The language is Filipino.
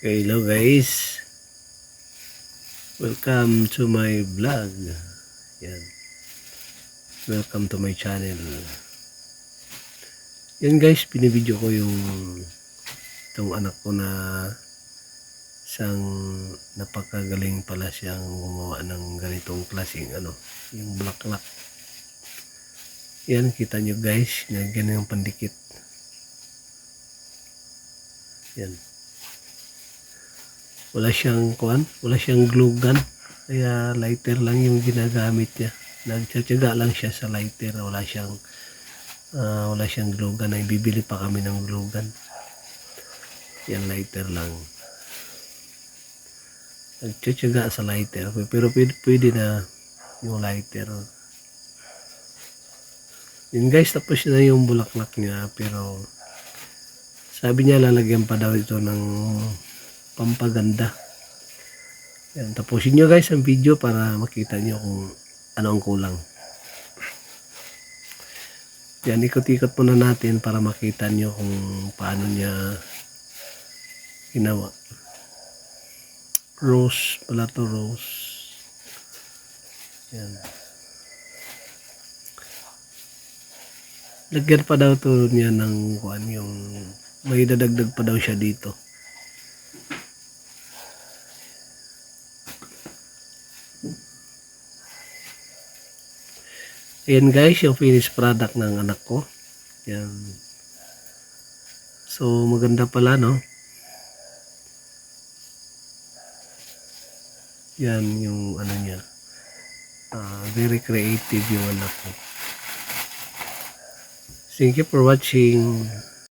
Okay, hello guys. Welcome to my vlog. Yan. Welcome to my channel. Yan guys, binibideo ko yung itong anak ko na isang napakagaling pala siyang gumawa ng ganitong klaseng ano, yung bulaklak. Yan, kita nyo guys, yan ganyan yung pandikit. Yan. Wala siyang kuan, wala siyang glue gun. Kaya lighter lang yung ginagamit niya. Nagtsatsaga lang siya sa lighter. Wala siyang ah, wala siyang glue gun. Ay bibili pa kami ng glue gun. Yan lighter lang. Nagtsatsaga sa lighter. Pero pwede, pwede na yung lighter. Yun guys, tapos na yung bulaklak niya. Pero sabi niya lalagyan pa daw ito ng pampaganda. Yan, tapusin nyo guys ang video para makita nyo kung ano ang kulang. Yan, ikot-ikot muna natin para makita nyo kung paano niya ginawa. Rose, pala to rose. Yan. Lagyan pa daw to niya ng kuan yung may dadagdag pa daw siya dito. Ayan guys, yung finished product ng anak ko. Yan. So, maganda pala, no? Yan yung ano niya. Ah, very creative yung anak ko. Thank you for watching.